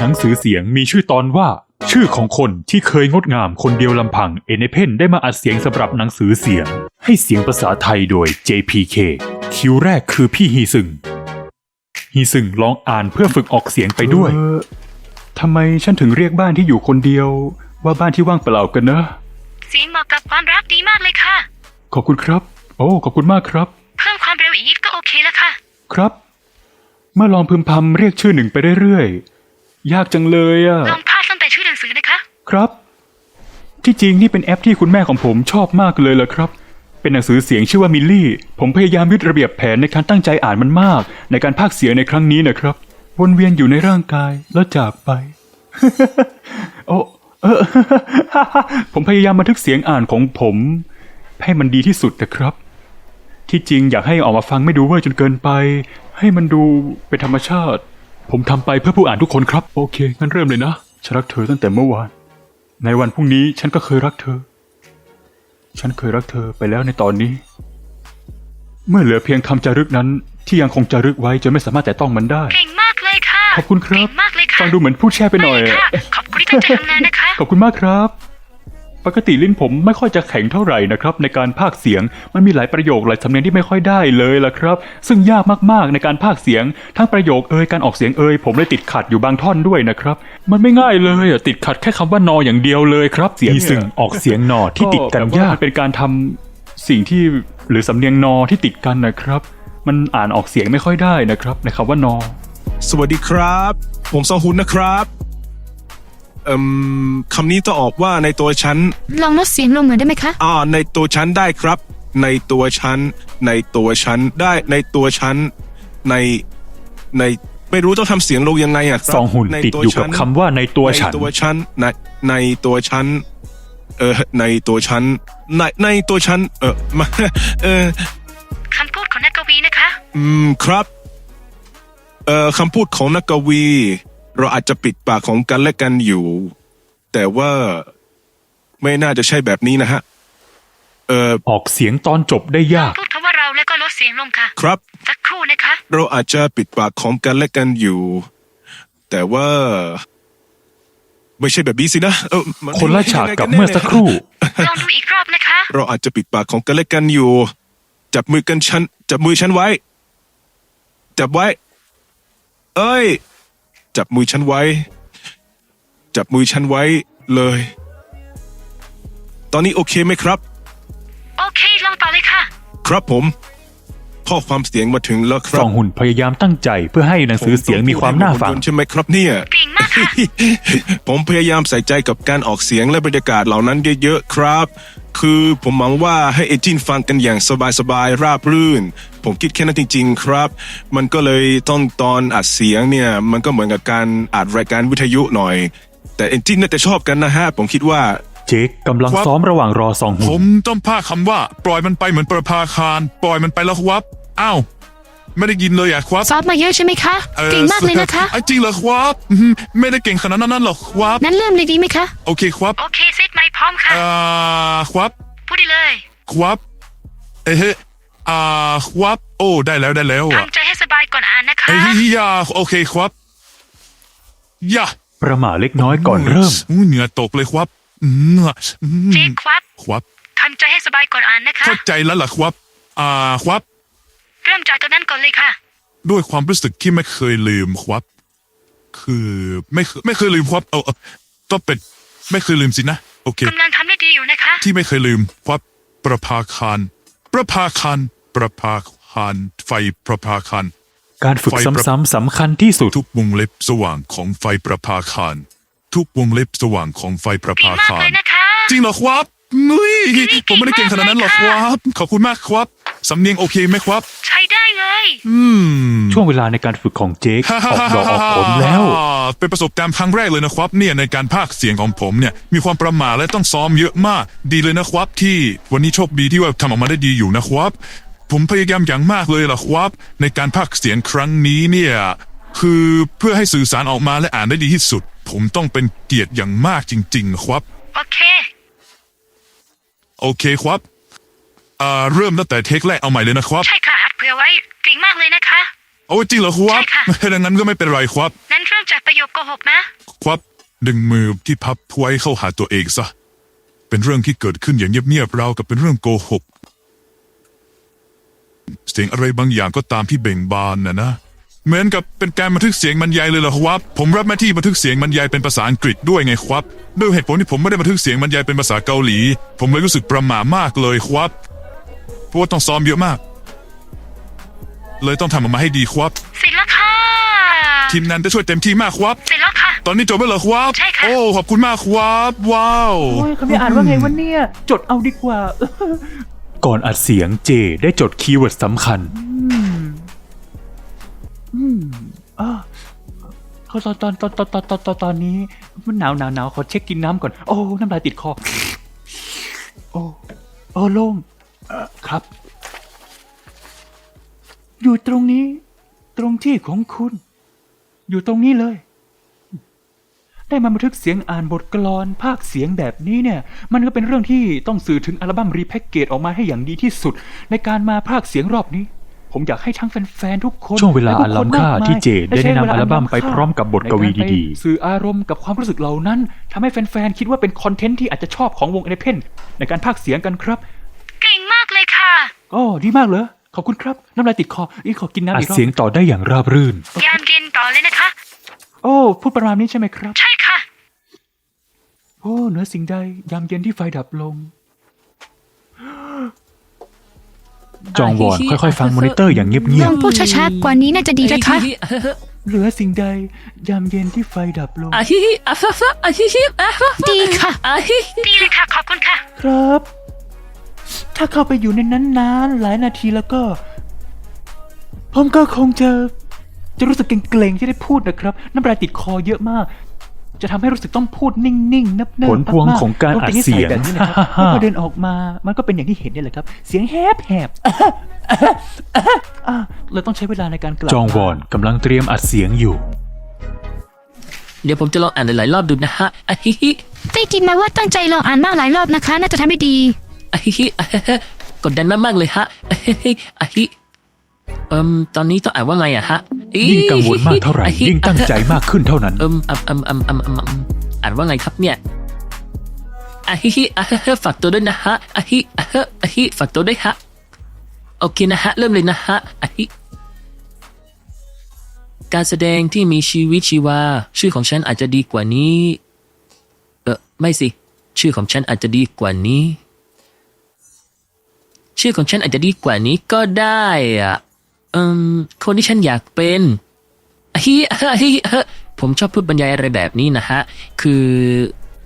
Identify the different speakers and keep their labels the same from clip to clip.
Speaker 1: หนังสือเสียงมีชื่อตอนว่า ชื่อของคนที่เคยงดงามคนเดียวลำพังเอเนเพนได้มาอัดเสียงสำหรับหนังสือเสียง ให้เสียงภาษาไทยโดย JPK คิวแรกคือพี่ฮีซึงฮีซึงลองอ่านเพื่อฝึกออกเสียงไปด้วยทำไมฉันถึงเรียกบ้านที่อยู่คนเดียว ว่าบ้านที่ว่างเปล่ากันนะ
Speaker 2: เสียงเหมาะกับความรักดีมากเลยค่ะ
Speaker 1: ขอบคุณครับ โอ้ขอบคุณมากครับ
Speaker 2: เพิ่มความเร็วอีกนิดก็โอเคแล้วค่ะ
Speaker 1: ครับ เมื่อลองพึมพำเรียกชื่อหนึ่งไปเรื่อยๆ ยากจังเลยอะ
Speaker 2: ลองพาดตั้งแต่ชื่อหนังสือนะคะ
Speaker 1: ครับ ที่จริงนี่เป็นแอปที่คุณแม่ของผมชอบมากเลยล่ะครับ เป็นหนังสือเสียงชื่อว่ามิลลี่ ผมพยายามยึดระเบียบแผนในการตั้งใจอ่านมันมาก ในการพากย์เสียงในครั้งนี้นะครับ วนเวียนอยู่ในร่างกายแล้วจากไป โอ้เออ ผมพยายามบันทึกเสียงอ่านของผม ให้มันดีที่สุดนะครับ ที่จริงอยากให้ออกมาฟังไม่ดูเวอร์จนเกินไป ให้มันดูเป็นธรรมชาติ ผมทำไปเพื่อผู้อ่านทุกคนครับ โอเค งั้นเริ่มเลยนะ ฉันรักเธอตั้งแต่เมื่อวาน ในวันพรุ่งนี้ฉันก็เคยรักเธอ ฉันเคยรักเธอไปแล้วในตอนนี้ เมื่อเหลือเพียงคำจารึกนั้น ที่ยังคงจารึกไว้จนไม่สามารถแต่ต้องมันได้
Speaker 2: เก่งมากเลยค่ะ
Speaker 1: ขอบคุณครับ
Speaker 2: เก่งมากเลยค่ะ
Speaker 1: ฟังดูเหมือนพูดแช่ไปหน่อย
Speaker 2: ไม่ค่ะขอบคุณที่ตั้งใจทำงานนะคะ
Speaker 1: ขอบคุณมากครับ ปกติลิ้นผมไม่ค่อยจะแข็งเท่าไหร่นะครับ ในการพากย์เสียงมันมีหลายประโยคหลายสำเนียงที่ไม่ค่อยได้เลยล่ะครับ ซึ่งยากมากๆในการพากย์เสียง ทั้งประโยคเอ่ยการออกเสียงเอ่ยผมเลยติดขัดอยู่บางท่อนด้วยนะครับ มันไม่ง่ายเลยอะติดขัดแค่คำว่านออย่างเดียวเลยครับ เสียง
Speaker 3: มีซึ่งออกเสียงนอที่ติดกันยาก
Speaker 1: เป็นการทำสิ่งที่หรือสำเนียงนอที่ติดกันนะครับ มันอ่านออกเสียงไม่ค่อยได้นะครับในคำว่านอ
Speaker 4: สวัสดีครับ ผมซองฮุนนะครับ เอ่มคำนี้ต้องออกว่าในตัวฉัน
Speaker 2: ลองลดเสียงลงเหมือนได้ไหมคะ
Speaker 4: อ่าในตัวฉันได้ครับ ในตัวฉันในตัวฉันได้ในตัวฉันในในไม่รู้ต้องทำเสียงลงยังไงอะครับ
Speaker 3: ซองหุ่น
Speaker 4: ใน
Speaker 3: ติด
Speaker 4: ตัว
Speaker 3: อยู่กับ
Speaker 4: ฉัน
Speaker 3: คำว่าในตัวฉัน
Speaker 4: ในตัวฉันในในตัวฉันเออในตัวฉันในในตัวฉันเออมาเออ
Speaker 2: คำพูดของนักกวีนะคะ
Speaker 4: อืมครับ เอ่อคำพูดของนักกวี เราอาจจะปิดปากของกันและกันอยู่ แต่ว่าไม่น่าจะใช่แบบนี้นะฮะ เอ่อ
Speaker 3: ออกเสียงตอนจบได้ยาก
Speaker 2: พูดคำว่าเราแล้วก็ลดเสียงลงค่ะ
Speaker 4: ครับ
Speaker 2: สักครู่นะคะ
Speaker 4: เราอาจจะปิดปากของกันและกันอยู่ แต่ว่า ไม่ใช่แบบนี้สินะเออมั
Speaker 3: คนละฉากกับเมื่อสักครู่
Speaker 2: ลองดูอีกรอบนะคะ
Speaker 4: เราอาจจะปิดปากของกันและกันอยู่ จับมือกันฉันจับมือฉันไว้ จับไว้ เอ้ย จับมือฉันไว้ จับมือฉันไว้เลย ตอนนี้โอเคไหมครับ
Speaker 2: โอเคลองต่อเลยค่ะ
Speaker 4: ครับผม ข้อความเสียงมาถึงแล้วค
Speaker 3: ซ
Speaker 4: รับ
Speaker 3: องหุ่นพยายามตั้งใจเพื่อให้หนังสือเสียงมีความน่าฟัง
Speaker 4: ใช่ไหมครับเนี่ย
Speaker 2: เก่งมากค่ะ
Speaker 4: ผมพยายามใส่ใจกับการออกเสียงและบรรยากาศเหล่านั้นเยอะๆครับ คือผมหวังว่าให้เอจินฟังกันอย่างสบายๆ ราบรื่น ผมคิดแค่นั้นจริง ๆ ครับ มันก็เลยต้องตอนอัดเสียงเนี่ยมันก็เหมือนกับการอัดรายการวิทยุหน่อย แต่เอจินน่าจะชอบกันนะฮะผมคิดว่า
Speaker 3: เจคกำลังซ้อมระหว่างรอซอง
Speaker 5: ผ
Speaker 3: หุ่น
Speaker 5: มต้องพากคำว่า ปล่อยมันไปเหมือนประภาคาร ปล่อยมันไปแล้วครับอ้าวไม่ได้ยินเลยอะครับ
Speaker 2: ซอฟมาเยอะใช่ไหมคะ
Speaker 5: อ่อ
Speaker 2: เก่งมากเลยนะคะ
Speaker 5: อ่จริงเหรอครับอืมไม่ได้เก่งขนาดนั้นหรอกครับ
Speaker 2: นั้นเริ่มเลยดีไหมคะ
Speaker 5: โอเคครับ
Speaker 2: โอเคเซตไมค์พร้อมค่ะ
Speaker 5: อ่าครับ
Speaker 2: พูดได้เลย
Speaker 5: ครับเอ้ย อ่าครับ โอ้ ได้แล้วได้แล้วอะ
Speaker 2: ทำใจให้สบายก่อนอ่านนะคะ
Speaker 5: เอ้ยยาโอเคครับยา
Speaker 3: ประหม่าเล็กน้อยก่อนเริ่ม
Speaker 5: อุ้ยเหงื่อตกเลยครับอืมอืม
Speaker 2: เจคครับ
Speaker 5: ครับ
Speaker 2: ทำใจให้สบายก่อนอ่านนะคะ
Speaker 5: เข้าใจแล้วล่ะครับ อ่าครับ
Speaker 2: เริ่มจากตอนนั้นก่อนเลยค่ะ
Speaker 5: ด้วยความรู้สึกที่ไม่เคยลืมครับ คือไม่เคยไม่เคยลืมครับเอาเอาต้องเป็นไม่เคยลืมสินะ โอเค
Speaker 2: กำลังทำได้ดีอยู่นะคะ
Speaker 5: ที่ไม่เคยลืมครับ ประภาคารประภาคาร ประภาคารไฟประภาคาร
Speaker 3: การฝึก
Speaker 5: ไฟประ
Speaker 3: ซ้ำๆสำคัญที่สุด
Speaker 5: ทุกวงเล็บสว่างของไฟประภาคารทุกวงเล็บสว่างของไฟประ
Speaker 2: เก่ง
Speaker 5: ภามา
Speaker 2: ก
Speaker 5: คา
Speaker 2: เล
Speaker 5: ร
Speaker 2: ยนะคะ
Speaker 5: จริงเหรอครับนุ้ยผมไม่ได้เก่งขนาดนั้นหรอกครับ ขอบคุณมากครับ สำเนียงโอเคไหมครับ
Speaker 2: ใช้ได้เลย
Speaker 5: อืม
Speaker 3: ช่วงเวลาในการฝึกของเจคออกดอกออกผลแล้ว
Speaker 5: เป็นประสบการณ์ครั้งแรกเลยนะครับ เนี่ยในการพากย์เสียงของผมเนี่ย มีความประหมาและต้องซ้อมเยอะมาก ดีเลยนะครับ ที่วันนี้โชคดีที่ว่าทำออกมาได้ดีอยู่นะครับ ผมพยายามอย่างมากเลยล่ะครับในการพากย์เสียงครั้งนี้เนี่ยคือเพื่อให้สื่อสารออกมาและอ่านได้ดีที่สุด ผมต้องเป็นเกียรติอย่างมากจริง ๆ ครับ
Speaker 2: โอเค
Speaker 5: โอเคครับอ่าเริ่มตั้งแต่เทคแรกเอาใหม่เลยนะครับ
Speaker 2: ใช่ค่ะอัดเผื่อไว้เก่งมากเลยนะคะ
Speaker 5: โอ้จริงเหรอครับ
Speaker 2: ใช่ค่ะ
Speaker 5: ดังนั้นก็ไม่เป็นไรครับ
Speaker 2: นั้นเริ่มจากประโยคโกหกนะ
Speaker 5: ครับดึงมือที่พับไว้เข้าหาตัวเองซะ เป็นเรื่องที่เกิดขึ้นอย่างเงียบๆเราวกับเป็นเรื่องโกหก เสียงอะไรบางอย่างก็ตามที่เบ่งบานนะนะ เหมือนกับเป็นการบันทึกเสียงบรรยายเลยเหรอครับ ผมรับหน้าที่บันทึกเสียงบรรยายเป็นภาษาอังกฤษด้วยไงครับด้วยเหตุผลที่ผมไม่ได้บันทึกเสียงบรรยายเป็นภาษาเกาหลี ผมเลยรู้สึกประหม่ามากเลยครับเพราะว่าต้องซ้อมเยอะมาก เลยต้องทำออกมาให้ดีครับ
Speaker 2: เสร็จแล้วค่ะ
Speaker 5: ทีมงานจะช่วยเต็มที่มากครับ
Speaker 2: เสร็จแล้วค่ะ
Speaker 5: ตอนนี้จบแล้วเหรอครับ
Speaker 2: ใช่ค่ะ
Speaker 5: โอ้ขอบคุณมากครับว้าว
Speaker 6: โอ้ยคำนี้อ่านว่าไงวะเนี่ย จดเอาดีกว่า
Speaker 3: ก่อนอัดเสียงเจได้จดคีย์เวิร์ดสำคัญ
Speaker 6: เขาตอนตอนตอนตอนตอนตอนตอนตอนนี้ มันหนาวหนาวหนาวขอเช็คกินน้ำก่อน โอ้ น้ำลายติดคอ โอ้ โอ้โล่งเอ่อครับ อยู่ตรงนี้ ตรงที่ของคุณ อยู่ตรงนี้เลย ได้มาบันทึกเสียงอ่านบทกลอนภาคเสียงแบบนี้เนี่ย มันก็เป็นเรื่องที่ต้องสื่อถึงอัลบั้มรีแพ็กเกจออกมาให้อย่างดีที่สุด ในการมาภาคเสียงรอบนี้ ผมอยากให้ทั้งแฟนๆทุกคน
Speaker 3: ช่วงเวลา
Speaker 6: แะ
Speaker 3: อันล้ำค่า
Speaker 6: ผู้น
Speaker 3: ที่เจดได้แนะนำ
Speaker 6: ใช้เวล
Speaker 3: อัลบั้มไปพร้อมกับบทกวีดีๆ
Speaker 6: ในารไปสื่ออารมณ์กับความรู้สึกเหล่านั้นทำให้แฟนๆคิดว่าเป็นคอนเทนต์ที่อาจจะชอบของวงเอเนเพนในการภาคเสียงกันครับ
Speaker 2: เก่งมากเลยค่ะ
Speaker 6: อ๋อดีมากเลยขอบคุณครับ น้ำลายติดคออีกขอกินน้ำ
Speaker 3: อัด
Speaker 6: อีกรอบ
Speaker 3: เสียงต่อได้อย่างราบรื่น
Speaker 2: ยามเย็นต่อเลยนะคะ
Speaker 6: โอ้ พูดประมาณนี้ใช่ไหมครับ
Speaker 2: ใช่ค่ะ
Speaker 6: โอ้เหนือสิ่งใดยามเย็นที่ไฟดับลง
Speaker 3: จองวอนค่อยๆ ฟังมอนิเตอร์อย่างเงีย
Speaker 7: ล
Speaker 3: บ
Speaker 7: องพูดช้าๆ กว่านี้น่าจะดีนะคะ
Speaker 6: เหลือสิ่งใดยามเย็นที่ไฟดับลง
Speaker 7: ดีค่ะ
Speaker 2: ดีเลยค่ะ ขอบคุณค่ะ
Speaker 6: ครับ ถ้าเข้าไปอยู่ในนั้นนานหลายนาทีแล้วก็ ผมก็คงจะ จะรู้สึกเกรงๆที่ได้พูดนะครับ น้ำลายติดคอเยอะมาก จะทำให้รู้สึกต้องพูดนิ่งๆนับๆ
Speaker 3: ผลพวง
Speaker 6: มๆ
Speaker 3: ของการ
Speaker 6: ต้
Speaker 3: อัด
Speaker 6: ตินิ
Speaker 3: เสียง
Speaker 6: แบบนี้นะครับ แล้วพอเดินออกมามันก็เป็นอย่างที่เห็นนี่แหละครับ เสียงแหบแหบๆอะเราต้องใช้เวลาในการกลับ
Speaker 3: ๆจองวอนกำลังเตรียมอัดเสียงอยู่
Speaker 7: เดี๋ยวผมจะลองอ่านหลายๆรอบดูนะฮะอะฮิฮิ
Speaker 8: ได้ยินมาว่าตั้งใจลองอ่านมากหลายรอบนะคะ น่าจะทำให้ดี
Speaker 7: อะฮิฮิอะฮะฮะกดดันมากๆเลยฮะอะฮิฮิอะฮิ เอิมตอนนี้ต้องอ่านว่าไงอะฮะอี
Speaker 3: ยิ่งกังวลมากเท่าไหร่
Speaker 7: อะฮิ
Speaker 3: ยิ่งตั้งใจมากขึ้นเท่านั้น
Speaker 7: เอิมอืมอืมอืมอืมอืมอืมอ่านว่าไงครับเนี่ยอะฮิฮิอะฮะฮะฝากตัวด้วยนะฮะอะฮิอะฮะอะฮิฝากตัวด้วยฮะ โอเคนะฮะ เริ่มเลยนะฮะอะฮิการแสดงที่มีชีวิตชีวา ชื่อของฉันอาจจะดีกว่านี้ เออไม่สิ ชื่อของฉันอาจจะดีกว่านี้ ชื่อของฉันอาจจะดีกว่านี้ก็ได้อะเอืมคนที่ฉันอยากเป็นอะฮิอะฮิอะผมชอบพูดบรรยายอะไรแบบนี้นะฮะ คือ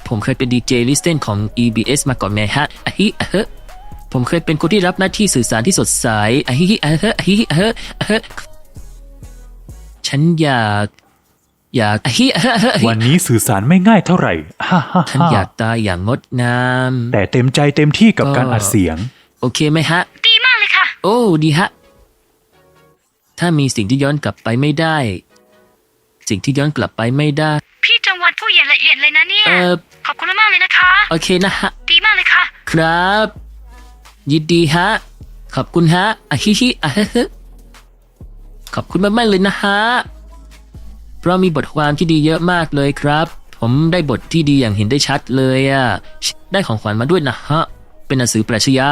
Speaker 7: ผมเคยเป็นดีเจลิสเตนของ EBS มาก่อนไงฮะอะฮิอะฮะผมเคยเป็นคนที่รับหน้าที่สื่อสารที่สดใสอะฮิอะฮะอะฮิอะฮะอะฮะฉันอยากอยากอะฮิอะฮะอะฮะ
Speaker 3: วันนี้สื่อสารไม่ง่ายเท่าไหร่ฮ่าฮ่า
Speaker 7: ฉันอยากตายอย่างงดงาม
Speaker 3: แต่เต็มใจเต็มที่กับการอัดเสียง
Speaker 7: โอเคไหมฮะ
Speaker 2: ดีมากเลยค่ะ
Speaker 7: โอ้ ดีฮะ ถ้ามีสิ่งที่ย้อนกลับไปไม่ได้ สิ่งที่ย้อนกลับไปไม่ได้
Speaker 2: พี่จังหวัดผู้ใหญ่ละเอียดเลยนะเนี่ย
Speaker 7: เออ
Speaker 2: ขอบคุณมากๆเลยนะคะ
Speaker 7: โอเคนะฮะ
Speaker 2: ดีมากเลยค่ะ
Speaker 7: ครับ ยินดีฮะ ขอบคุณฮะอะฮิฮิอะฮะฮะขอบคุณมากๆเลยนะฮะ เพราะมีบทความที่ดีเยอะมากเลยครับ ผมได้บทที่ดีอย่างเห็นได้ชัดเลยอะได้ของขวัญมาด้วยนะฮะ เป็นหนังสือปรัชญา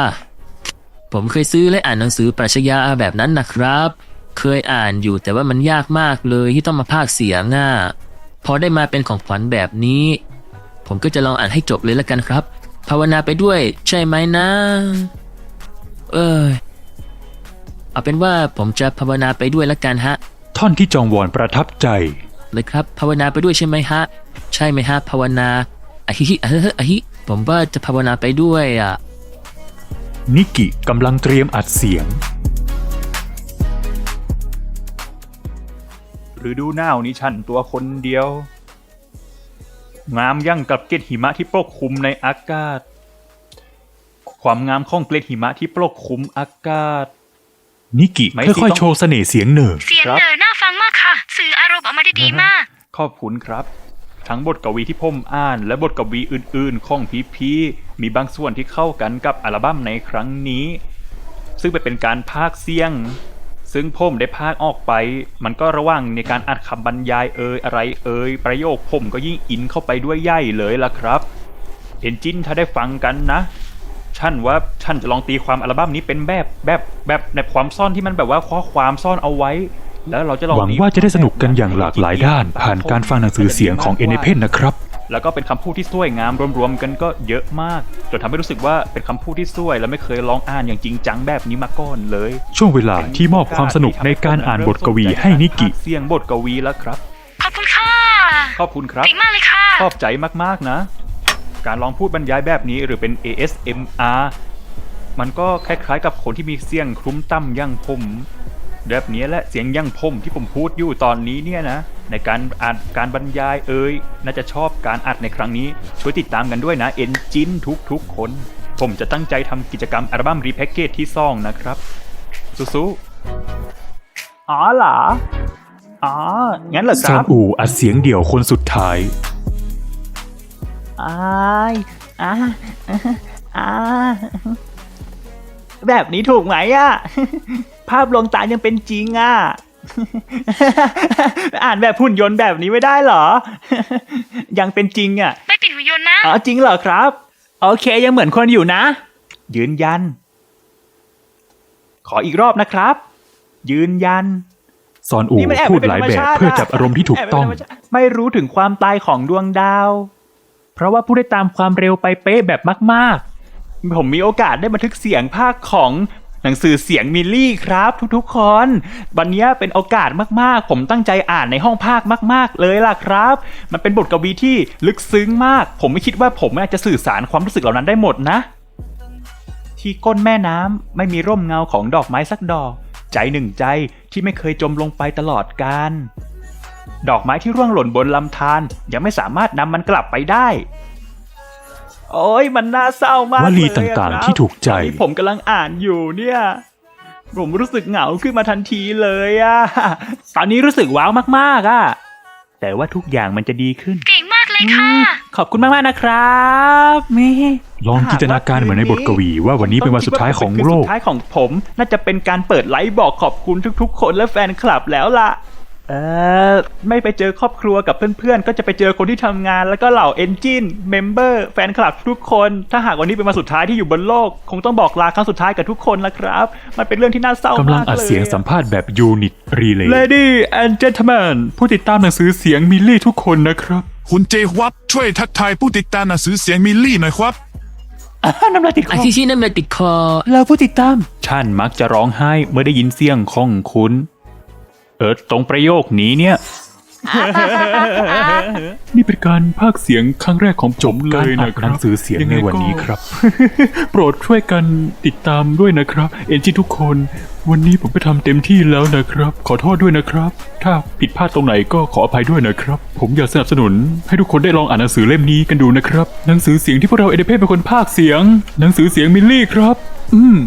Speaker 7: ผมเคยซื้อและอ่านหนังสือปรัชญาแบบนั้นนะครับ เคยอ่านอยู่แต่ว่ามันยากมากเลยที่ต้องมาพากย์เสียงอะพอได้มาเป็นของขวัญแบบนี้ ผมก็จะลองอ่านให้จบเลยละกันครับ ภาวนาไปด้วยใช่ไหมนะ เออเอาเป็นว่าผมจะภาวนาไปด้วยละกันฮะ
Speaker 3: ท่อนที่จองวอนประทับใจ
Speaker 7: เลยครับ ภาวนาไปด้วยใช่ไหมฮะ ใช่ไหมฮะ ภาวนาอะฮิฮิอะเฮ้ออะฮิผมว่าจะภาวนาไปด้วยอะ
Speaker 3: นิกิกำลังเตรียมอัดเสียง
Speaker 6: ฤดูหนาวนี้ฉันตัวคนเดียว งามยั่งกับเกล็ดหิมะที่ปกคลุมในอากาศ ความงามของเกล็ดหิมะที่ปกคลุมอากาศ
Speaker 3: นิกิ
Speaker 6: ไม่สิ
Speaker 3: ค่อย
Speaker 6: ต้อง
Speaker 3: ๆโชว์เสน่ห์เสียงเหน่อ
Speaker 2: เสียง
Speaker 6: ครับ
Speaker 2: เหนอน่าฟังมากค่ะ สื่ออารมณ์ออกมาได้ดีมาก
Speaker 6: ขอบคุณครับ ทั้งบทกวีที่ผมอ่าน และบทกวีอื่นๆ ของพีพีมีบางส่วนที่เข้ากันกับอัลบั้มในครั้งนี้ ซึ่งไปเป็นการพากย์เสียง ซึ่งผมได้พากออกไป มันก็ระว่างในการอัดคำบรรยายเอ่ยอะไรเอ่ยประโยคผมก็ยิ่งอินเข้าไปด้วยใหญ่เลยล่ะครับเอนจินถ้าได้ฟังกันนะฉันว่าฉันจะลองตีความอัลบั้มนี้เป็นแบบแบบแบบในความซ่อนที่มันแบบว่าข้อความซ่อนเอาไว้ แล้วเราจะลอง
Speaker 3: หวังว่าจะได้สนุกกันอย่างหลากหลายด้าน ผ่านการฟังหนังสือเสียงของ n อ p e n นะครับ
Speaker 6: แล้วก็เป็นคำพูดที่สวยงามรวมๆกันก็เยอะมากจนทำให้รู้สึกว่าเป็นคำพูดที่สวย และไม่เคยลองอ่านอย่างจริงจังแบบนี้มาก่อนเลย
Speaker 3: ช่วงเวลาที่มอบความสนุกในการอ่านบทกวีให้นิกิ
Speaker 6: เสียงบทกวีแล้วครับ
Speaker 2: ขอบคุณค่ะ
Speaker 6: ขอบคุณครับ
Speaker 2: เก่งมากเลยค่ะ
Speaker 6: ชอบใจมากๆนะ การลองพูดบรรยายแบบนี้หรือเป็น ASMR มันก็คล้ายๆกับคนที่มีเสียงคลุ้มต่ำอยังผม แบบนี้แหละเสียงอยังผมที่ผมพูดอยู่ตอนนี้เนี่ยนะ ในการอ่านการบรรยายเอ่ยน่าจะชอบการอัดในครั้งนี้ ช่วยติดตามกันด้วยนะเอนจินทุกๆคน ผมจะตั้งใจทำกิจกรรมอัลบั้มรีแพ็กเกจที่ซ่องนะครับสู้ๆอ๋อเหรออ๋อ งั้นเหรอค
Speaker 3: ซอ
Speaker 6: รั
Speaker 3: น
Speaker 6: บ
Speaker 3: อูอัดเสียงเดี่ยวคนสุดท้าย
Speaker 1: อายอ่าอ่าแบบนี้ถูกไหมอะ ภาพลวงตายังเป็นจริงอะอ่านแบบหุ่นยนต์แบบนี้ไม่ได้เหรอ ยังเป็นจริงอะ
Speaker 2: ไม่ติดหุ่นยนต์นะ
Speaker 1: อ๋อจริงเหรอครับ โอเคยังเหมือนคนอยู่นะ ยืนยัน ขออีกรอบนะครับ ยืนยัน
Speaker 3: ซอนอู
Speaker 1: นี่มันแอบ
Speaker 3: พูด
Speaker 1: ไม่เป็น
Speaker 3: หลาย
Speaker 1: ธรรม
Speaker 3: แบบ
Speaker 1: ชาติ
Speaker 3: เพื่อจับอารมณ์ที่ถูกต้อง
Speaker 1: แบเป็นธรรมชาติไม่รู้ถึงความตายของดวงดาว เพราะว่าผู้ได้ตามความเร็วไปเป๊ะแบบมาก ๆ ผมมีโอกาสได้บันทึกเสียงภาคของ หนังสือเสียงมิลลี่ครับทุกๆคน วันนี้เป็นโอกาสมากๆ ผมตั้งใจอ่านในห้องภาคมาก ๆ เลยล่ะครับ มันเป็นบทกวีที่ลึกซึ้งมาก ผมไม่คิดว่าผมอาจะสื่อสารความรู้สึกเหล่านั้นได้หมดนะ ที่ก้นแม่น้ำไม่มีร่มเงาของดอกไม้สักดอก ใจหนึ่งใจที่ไม่เคยจมลงไปตลอดกาลดอกไม้ที่ร่วงหล่นบนลำธารยังไม่สามารถนำมันกลับไปได้ โอ้ยมันน่าเศร้ามาก
Speaker 3: วลี
Speaker 1: เลยอะ
Speaker 3: ต่าง
Speaker 1: ครับ
Speaker 3: ๆที่ถูกใจ
Speaker 1: ตอนนี้ผมกำลังอ่านอยู่เนี่ย ผมรู้สึกเหงาขึ้นมาทันทีเลยอะตอนนี้รู้สึกว้าวมากๆอะแต่ว่าทุกอย่างมันจะดีขึ้น
Speaker 2: เก่งมากเลยค่ะ
Speaker 1: ขอบคุณมากๆนะครับมี
Speaker 3: ลองจินตนาการเหมือนในบทกวี ว่าวันนี้เป็นวันสุดท้ายของโล
Speaker 1: คื
Speaker 3: ก
Speaker 1: สุดท้ายของผม น่าจะเป็นการเปิดไลฟ์บอกขอบคุณทุก ๆ คนและแฟนคลับแล้วล่ะ เออไม่ไปเจอครอบครัวกับเพื่อนๆ ก็จะไปเจอคนที่ทำงาน แล้วก็เหล่าเอนจินเมมเบอร์แฟนคลับทุกคน ถ้าหากวันนี้เป็นวันสุดท้ายที่อยู่บนโลก คงต้องบอกลาครั้งสุดท้ายกับทุกคนละครับ มันเป็นเรื่องที่น่าเศร้ากำ
Speaker 3: ลัง
Speaker 1: มาก
Speaker 3: อัด
Speaker 1: เลย
Speaker 3: เสียงสัมภาษณ์แบบยูนิตรีเลย์
Speaker 6: Lady and gentlemen ผู้ติดตามหนังสือเสียงมิลลี่ทุกคนนะครับ
Speaker 5: คุณเจวับช่วยทักทายผู้ติดตามหนังสือเสียงมิลลี่หน่อยครับ
Speaker 1: น้ำลายติดค
Speaker 7: อา
Speaker 1: อ
Speaker 7: ฮิชินั่นมันติดคอ
Speaker 1: เราผู้ติดตาม
Speaker 6: ท่านมักจะร้องไห้เมื่อได้ยินเสียงของคุณ เออตรงประโยคนี้เนี่ย
Speaker 3: นี่เป็นการพากย์เสียงครั้งแรกของผมเลยนะหนังสือเสียงในวันนี้ครับ โปรดช่วยกันติดตามด้วยนะครับ เอ็นจีทุกคน วันนี้ผมไปทำเต็มที่แล้วนะครับ ขอโทษด้วยนะครับ ถ้าผิดพลาดตรงไหนก็ขออภัยด้วยนะครับ ผมอยากสนับสนุน ให้ทุกคนได้ลองอ่านหนังสือเล่มนี้กันดูนะครับ หนังสือเสียงที่พวกเราเอเดเพเป็นคนพากย์เสียง หนังสือเสียงมิลลี่ครับ อืม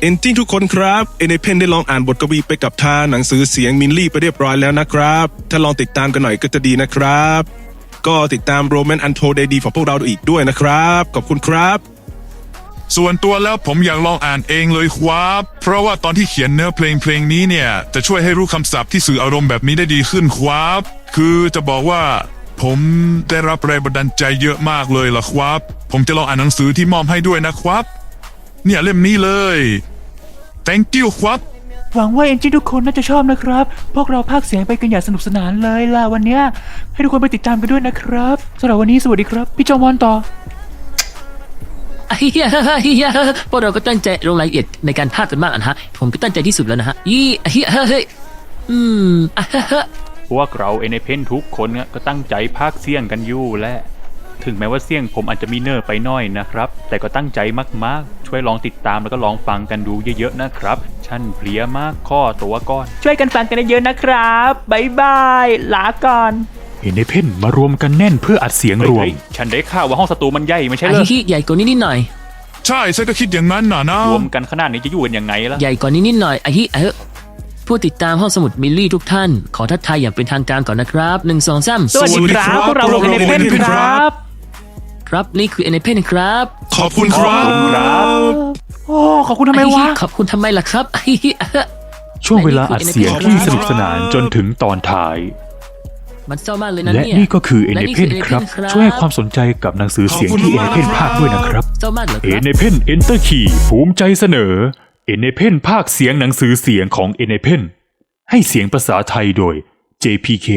Speaker 4: เอนจินทุกคนครับเอเนเพนได้ลองอ่านบทกวีไปกับท่าหนังสือเสียงมินลี่ไปเรียบร้อยแล้วนะครับ ถ้าลองติดตามกันหน่อยก็จะดีนะครับ ก็ติดตามโรแมนอันโทไดดีของพวกเราอีกด้วยนะครับ ขอบคุณครับ
Speaker 5: ส่วนตัวแล้วผมอยากลองอ่านเองเลยครับ เพราะว่าตอนที่เขียนเนื้อเพลงเพลงนี้เนี่ย จะช่วยให้รู้คำศัพท์ที่สื่ออารมณ์แบบนี้ได้ดีขึ้นครับ คือจะบอกว่า ผมได้รับแรงบันดาลใจเยอะมากเลยล่ะครับ ผมจะลองอ่านหนังสือที่มอบให้ด้วยนะครับ เนี่ยเล่มนี้เลย thank you ครับ
Speaker 1: หวังว่าเอ็นจีทุกคนน่าจะชอบนะครับ พวกเราพากย์เสียงไปกันอย่างสนุกสนานเลยล่ะวันเนี้ยให้ทุกคนไปติดตามกันด้วยนะครับสำหรับวันนี้สวัสดีครับ พี่จอมอนต่อ
Speaker 7: อะฮิยะฮิยะพวกเราก็ตั้งใจลงรายละเอียดในการพากย์กันมากอะนะฮะ ผมก็ตั้งใจที่สุดแล้วนะฮะยี่อะฮิยะเฮ้ยอืมอะฮะฮะ
Speaker 6: พวกเราเอเนเพนทุกคนเนี่ยก็ตั้งใจพากย์เสียงกันอยู่แหละ ถึงแม้ว่าเสียงผมอาจจะมีเนอร์ไปหน่อยนะครับ แต่ก็ตั้งใจมากๆ ช่วยลองติดตามแล้วก็ลองฟังกันดูเยอะๆนะครับฉันเพลียมากข้อตัวก่อน
Speaker 1: ช่วยกันฟังกันเยอะๆนะครับบ๊ายบายลาก่อน
Speaker 3: เห็นในเพ่นมารวมกันแน่นเพื่ออัดเสียงรวม
Speaker 6: เฮ้ยฉันได้ข่าวว่าห้องสตูมันใหญ่ไม่ใช่
Speaker 7: อะ
Speaker 6: เหร
Speaker 7: ฮิ
Speaker 6: อ
Speaker 7: ฮิใหญ่กว่านี้นิดหน่อย
Speaker 5: ใช่ฉันก็คิดอย่างนั้นน่ะนะ
Speaker 6: รวมกันขนาดนี้จะอยู่กันยังไงล่ะ
Speaker 7: ใหญ่กว่านี้นิดหน่อยอะฮิเออผู้ติดตามห้องสมุดมิลลี่ทุกท่าน ขอทักทายอย่างเป็นทางการก่อนนะครับหนึ่งสองสาม
Speaker 1: สวัสดีครับพวกเราวงเอเนเพนครับ
Speaker 7: ครับนี่คือเอเนเพนครับ
Speaker 4: ขอบคุณครับ
Speaker 6: ครับ
Speaker 1: โอ้ขอบคุณทำไมวะ
Speaker 7: ขอบคุณทำไมล่ะครับอะฮิฮิอะฮะ
Speaker 3: ช่วงเวลาอัดเสียงที่สนุกสนานจนถึงตอนท้าย
Speaker 7: มันเศร้ามากเลยนะ
Speaker 3: และ
Speaker 7: เนี่ย
Speaker 3: นี่ก็คือเอ
Speaker 7: และ
Speaker 3: เน
Speaker 7: นี่
Speaker 3: เพน
Speaker 7: คือ
Speaker 3: ครับ
Speaker 7: Enepen ครับ
Speaker 3: ช่วยให้ความสนใจกับหนังสือเสียงที่เอเนเพนภาคด้วยนะครับ
Speaker 7: เศร้ามากเหรอค
Speaker 3: เอ
Speaker 7: รับ
Speaker 3: เนเพนเอนเตอร์คีภูมิใจเสนอเอเนเพนภาคเสียงหนังสือเสียงของเอเนเพนให้เสียงภาษาไทยโดย JPK